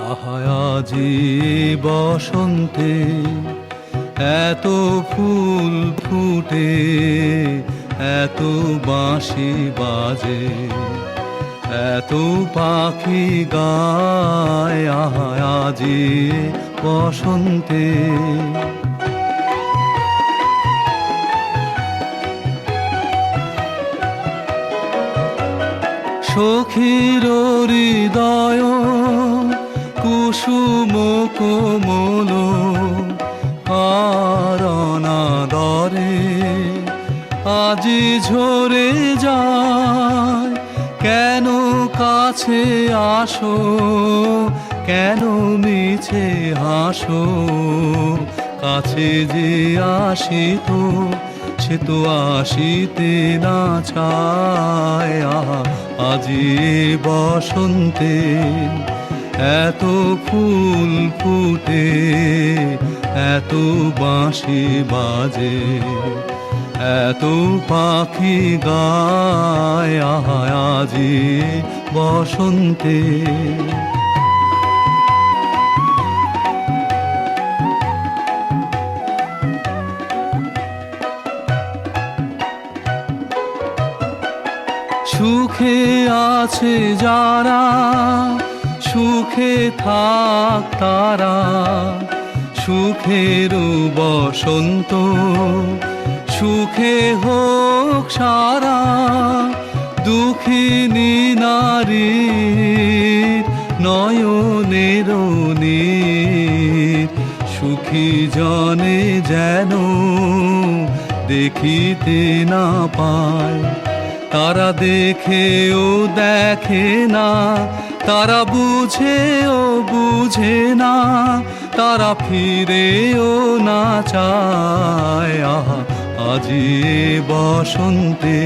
আজি বসন্তে এত ফুল ফুটে, এত বাঁশি বাজে, এত পাখি গায় আহা আজি বসন্তে। সখীর হৃদয় কুসুম কোমল দরে আজি ঝরে যায়। কেন কাছে আসো? কেন মিছে হাসো? কাছে যে আসিত, সে তো আসিতে না চায়। আজি বসন্তে এত ফুল ফুটে এত বাঁশি বাজে এত পাখি গায় আজি বসন্তে। সুখে আছে যারা সুখে থাক তারা সুখের বসন্ত, সুখে হোক সারা, দুঃখিনী নারী নয়নের নীর, সুখী জনে যেন দেখিতে না পায়। তারা দেখেও দেখে না তারা বুঝেও বুঝে না তারা ফিরেও না চায়। আজি বসন্তে